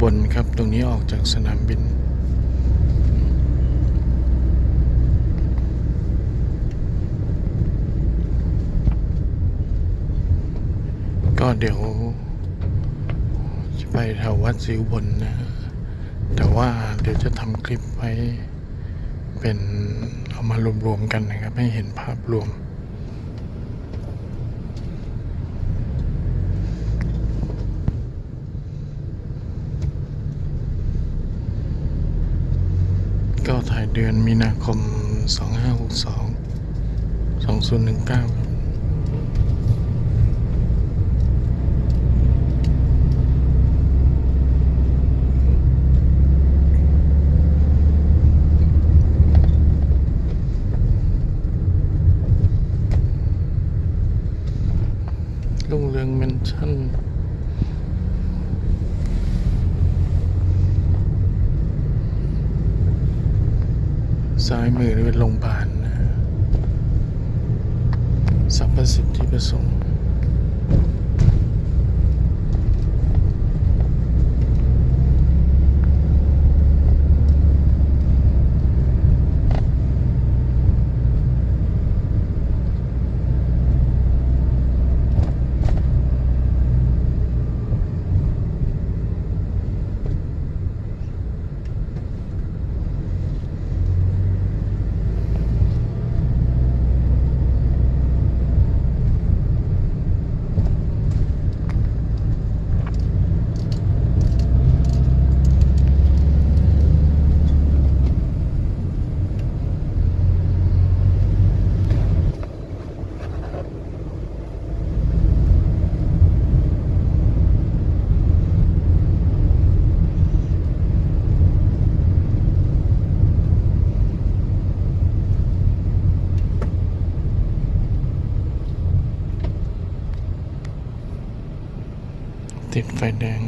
บลครับ ตรงนี้ออกจากสนามบิน ก็เดี๋ยว จะไปแถววัดศรีอุบลนะ แต่ว่าเดี๋ยวจะทำคลิปไว้ เป็นเอามารวมๆกันนะครับ ให้เห็นภาพรวม ก็ถ่าย เดือนมีนาคม 2562 2019ครับลุงเรืองเมนชั่น ซ้ายมือนี่เป็นโรงพยาบาลนะสรรพสิทธิประสงค์ ติด ไฟแดง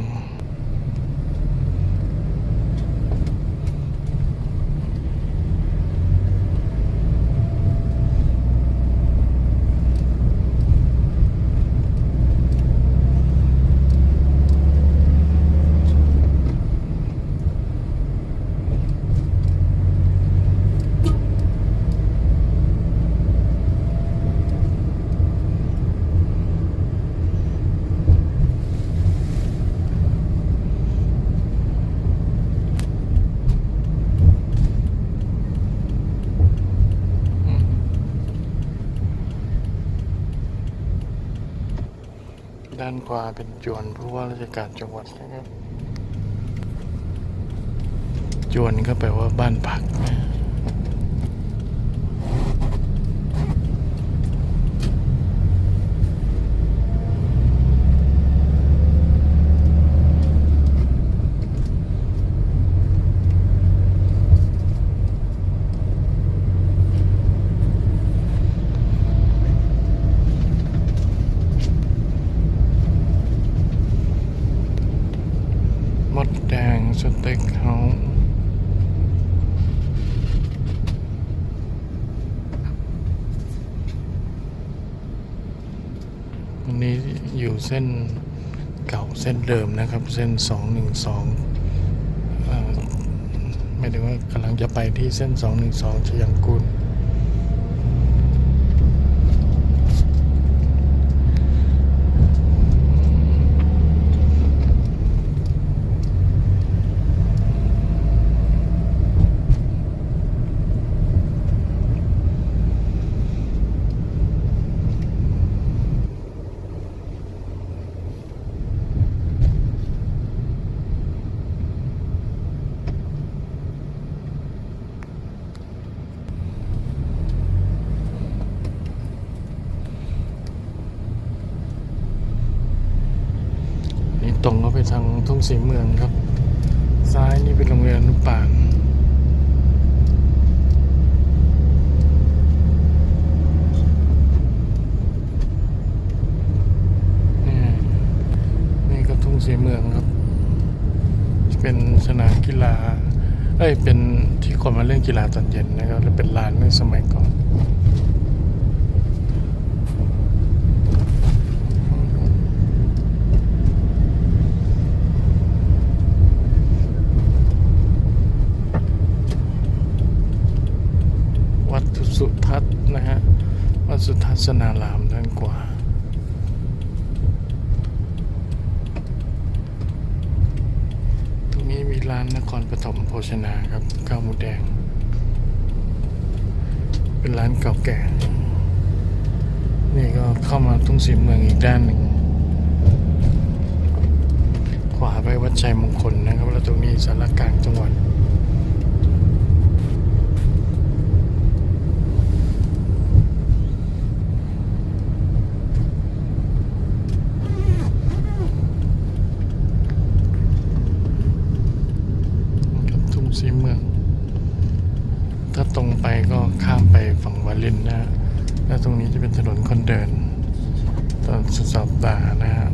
ด้านขวาเป็นจวนผู้ว่าราชการจังหวัดนะครับ จวนก็แปลว่าบ้านพักนะมดแดงสเต็กเฮาส์วั นนี้อยู่เส้นเก่าเส้นเดิมนะครับ เส้น 212เอ่อไม่ได้ว่ากำลังจะไปที่เส้น 212ชยังกูล ทางทุ่งสีเมืองครับ ซ้ายนี่เป็นโรงเรียนอนุบาลนี่นี่ก็ทุ่งสีเมืองครับ เป็นสนามกีฬา เอ้ย เป็นที่คนมาเล่นกีฬาตอนเย็นนะครับแล้วเป็นลานเมื่อสมัยก่อน สนารามด้านขวาตรงนี้มีร้านนครปฐมโภชนาครับข้าวหมูแดง เป็นร้านเก่าแก่ นี่ก็เข้ามาทุ่งสีเมืองอีกด้านหนึ่ง ขวาไปวัดชัยมงคลนะครับ แล้วตรงนี้สารกลางจังหวัด ครับทุ่งสีเมือง ถ้าตรงไปก็ ข้ามไปฝั่งวาลินนะฮะแล้วตรงนี้จะเป็นถนนคนเดิน ตอนสุดสัปดาห์นะฮะ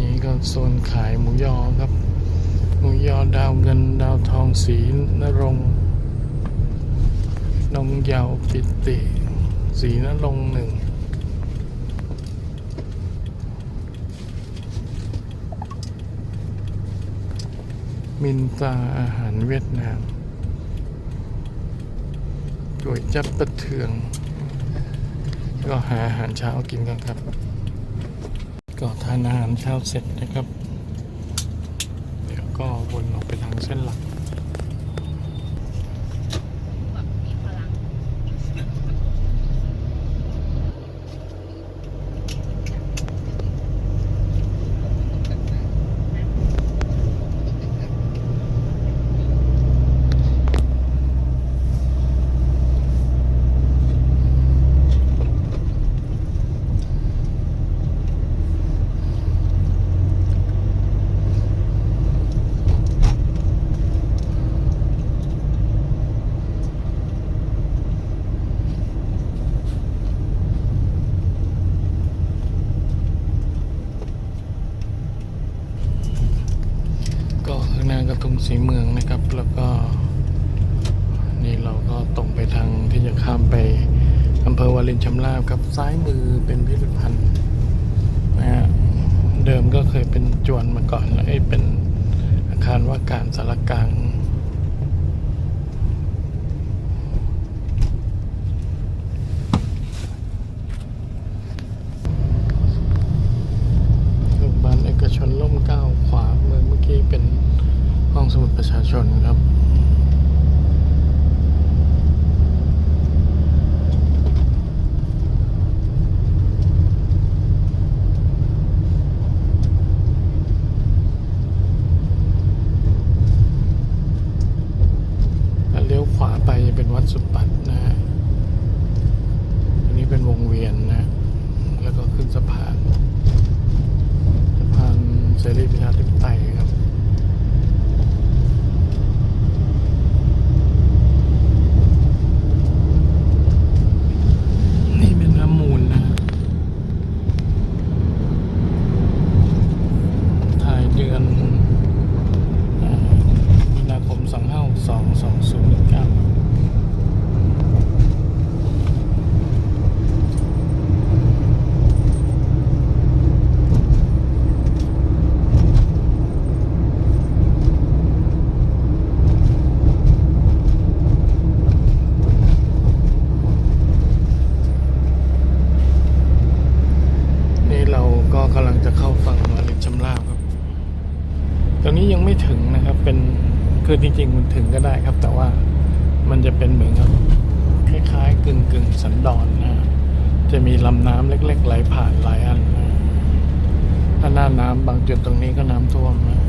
นี่ก็โซนขายหมูยอครับ หมูยอดาวเงินดาวทองสีนรงค์นงเยาวปิติ สีนรงค์หนึ่งมินตาอาหารเวียดนามก๋วยจับประเทือง ก็หาอาหารเช้ากินกันครับ ก็ทานอาหารเช้าเสร็จนะครับ เดี๋ยวก็วนออกไปทางเส้นหลัก แบบมีพลัง ก็ข้างหน้าก็ทุ่งสีเมืองนะครับ แล้วก็ นี่เราก็ตรงไปทางที่จะข้ามไปอำเภอวารินชำราบครับ ซ้ายมือเป็นพิพิธภัณฑ์นะฮะเดิมก็เคยเป็นจวนมาก่อนแล้วไอ้เป็นอาคารว่าการสารกลาง โรงพยาบาลเอกชนร่มเกล้าขวามือเมื่อกี้เป็นห้องสมุดประชาชนครับ แล้วเลี้ยวขวาไปจะเป็นวัด สุปัตนะฮะอันนี้เป็นวงเวียนนะ แล้วก็ขึ้นสะพานสะพานเสรีประชาธิปไตยครับ นี่เป็นน้ำมูลนะฮะถ่ายเดือนอ่ามีนาคมสองห้าสองสองศูนย์เก้า นี่เราก็กำลังจะเข้าฝั่งวารินชำราบครับ ตอนนี้ยังไม่ถึงนะครับ เป็นคือจริงๆมัน ถึงก็ได้ครับ แต่ว่ามันจะเป็นเหมือนกับคล้ายๆกึ่งกึ่งๆสันดอนนะจะมีลำน้ำเล็ก ๆ ไหลผ่านหลายอันนะถ้าหน้าน้ำบางจุดตรงนี้ก็น้ำท่วมนะ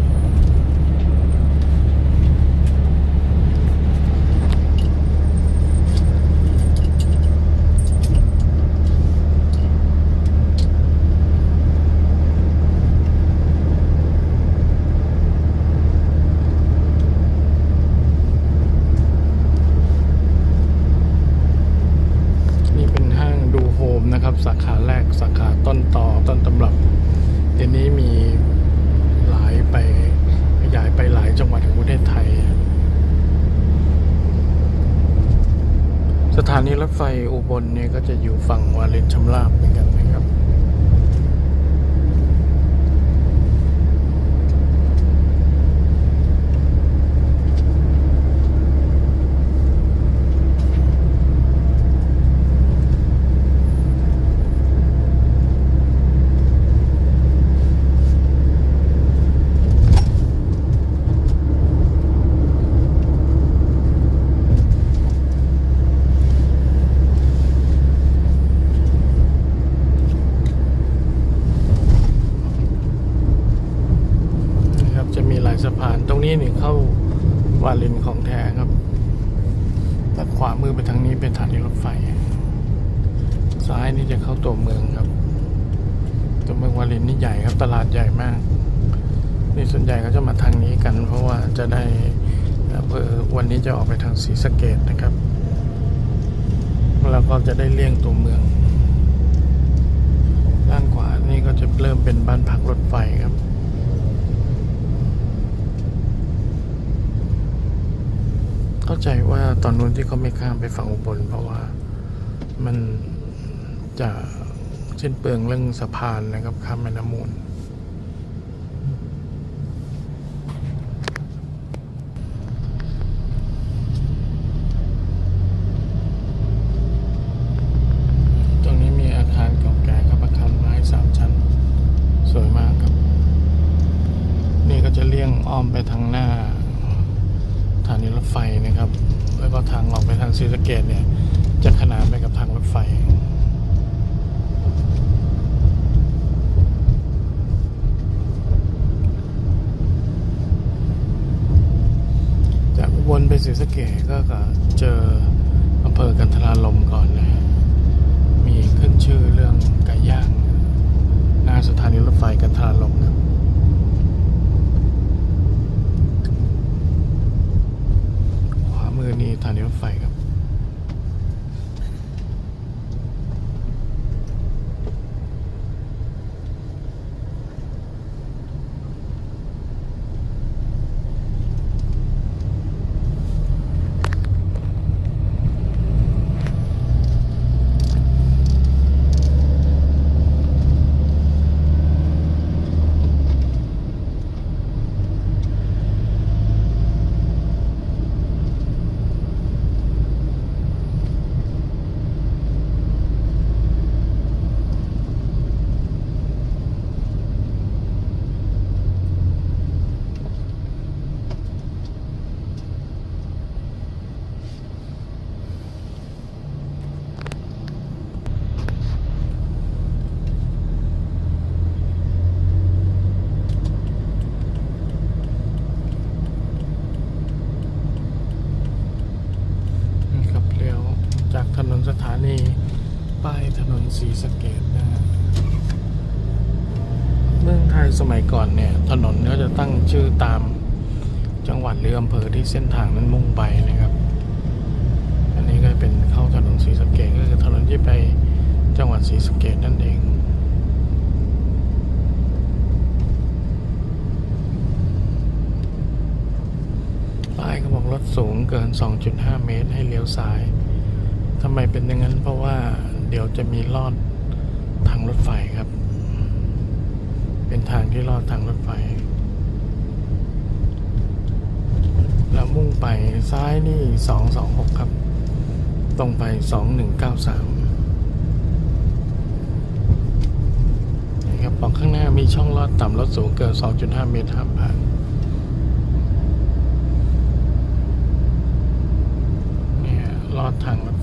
นี่เป็นห้างดูโฮมนะครับ สาขาแรกสาขาต้นต่อานีรถไฟอุ บนเนี่ยก็จะอยู่ฝั่งวาเลนชำราบเหมือนกันนะครับ นะครับจะมีหลาย สะพานตรงนี้นี่เข้าวาลินของแท้ครับแต่ขวามือไปทางนี้เป็นสถานีรถไฟ ซ้ายนี่จะเข้าตัวเมืองครับตัวเมืองวาลินนี่ใหญ่ครับ ตลาดใหญ่มาก นี่ส่วนใหญ่ก็จะมาทางนี้กัน เพราะว่าจะได้เภอวันนี้จะออกไปทางศรีสะเกดนะครับแล้วก็จะได้เลี่ยงตัวเมือง ด้านขวานี่ก็จะเริ่มเป็นบ้านพักรถไฟครับ เข้าใจว่าตอนนู้นที่เขาไม่ข้ามไปฝั่งอุบลเพราะว่ามันจะเช่นเปลืองเรื่องสะพานนะครับข้ามแม่น้ำมูล ตรงนี้มีอาคารเก่าแก่ครับอาคารไม้สามชั้น สวยมากครับ นี่ก็จะเลี่ยงอ้อมไปทางหน้า สถานีรถไฟนะครับ แล้วก็ทางออกไปทางศรีสะเกดเนี่ย จะขนานไปกับทางรถไฟ จากอุบลไป ศรีสะเกดก็ก็เจออำเภอกันทราลมก่อนนะมีขึ้นชื่อเรื่องไก่ย่าง หน้าสถานีรถไฟกันทราลมครับขวามือนี่สถานีรถไฟครับ นี่ครับเลี้ยวจากถนนสถานีป้ายถนน สีสเกดนะเมืองไทยสมัยก่อนเนี่ย ถนนก็จะตั้งชื่อตามจังหวัดหรืออำเภอที่เส้นทางนั้นมุ่งไปนะครับ อันนี้ก็เป็นเข้าถนนสีสะเกดก็คือถนนที่ไปจังหวัดสีสะเกดนั่นเองป้ายเขาบอกรถสูงเกิน 2.5 เมตรให้เลี้ยวซ้ายทำไมเป็นอย่างนั้นเพราะว่า เดี๋ยวจะมีลอดทางรถไฟครับ เป็นทางที่ลอดทางรถไฟ แล้วมุ่งไปซ้ายนี่ 226 ครับ ตรงไป 2193นี่ครับบอกข้างหน้ามีช่องลอดต่ำรถสูงเกิน 2.5 เมตรห้ามผ่านเนี่ยลอดทางรถ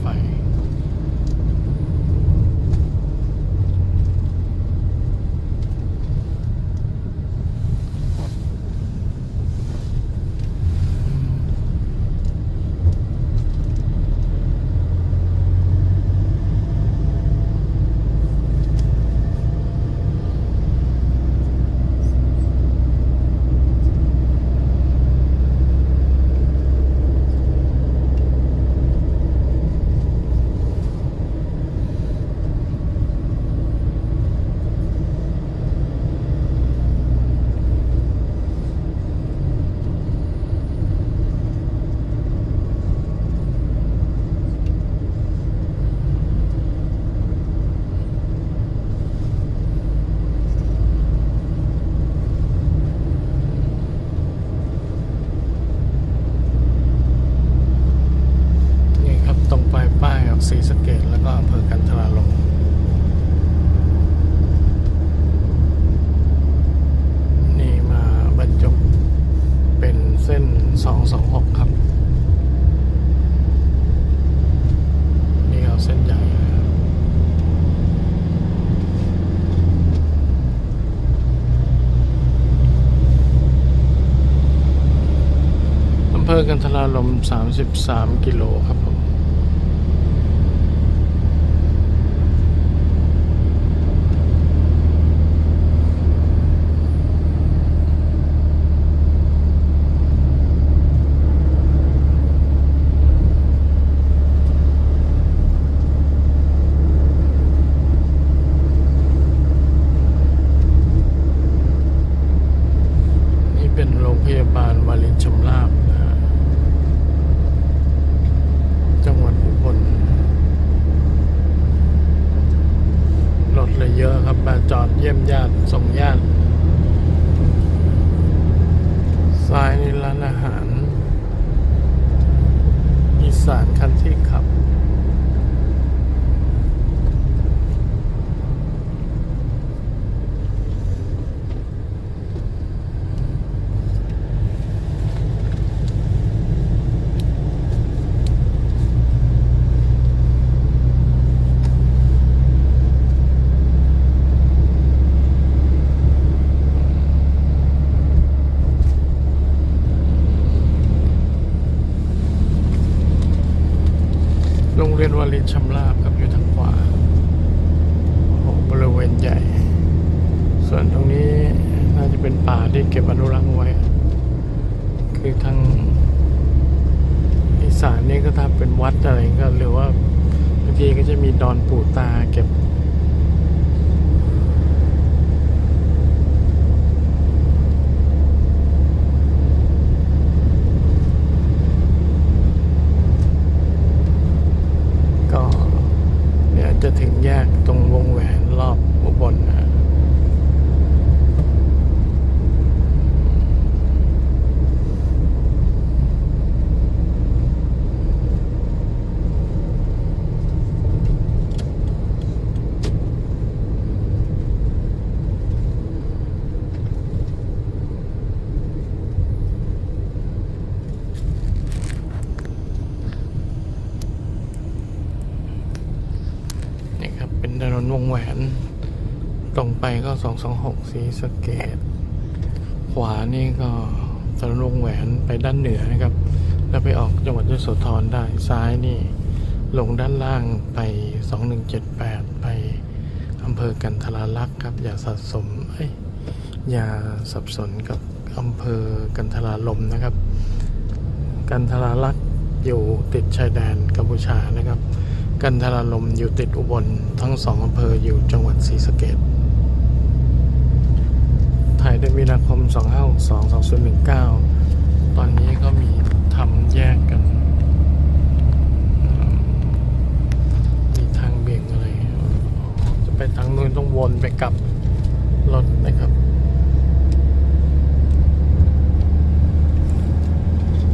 ภอกันทลาลม 33 กิโลครับผม นถนนวงแหวน ตรงไปก็226สีสเกต ขวานี่ก็ถนนวงแหวนไปด้านเหนือนะครับ แล้วไปออกจังหวัดยโสธรได้ ซ้ายนี่ลงด้านล่างไป 2178 ไปอำเภอกันทราลักษ์ครับ อย่าสะสมเอ้ยอย่าสับสนกับอำเภอกันทราลมนะครับ กันทราลักษ์อยู่ติดชายแดนกัมพูชานะครับ กันทรลมอยู่ติดอุบลทั้งสองอำเภออยู่จังหวัดศรีสะเกดถ่ายเดือนมีนาคม 2562 2019 ตอนนี้ก็มีทำแยกกัน มีทางเบี่ยงอะไร จะไปทางนู้นต้องวนไปกลับรถนะครับ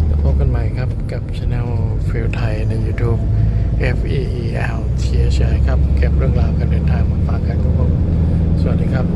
แล้วพบกันใหม่ครับกับช anel ฟิลไทยใน YouTube F E E L T H I ครับ เก็บเรื่องราวการเดินทางมาฝากกันทุกคนสวัสดีครับ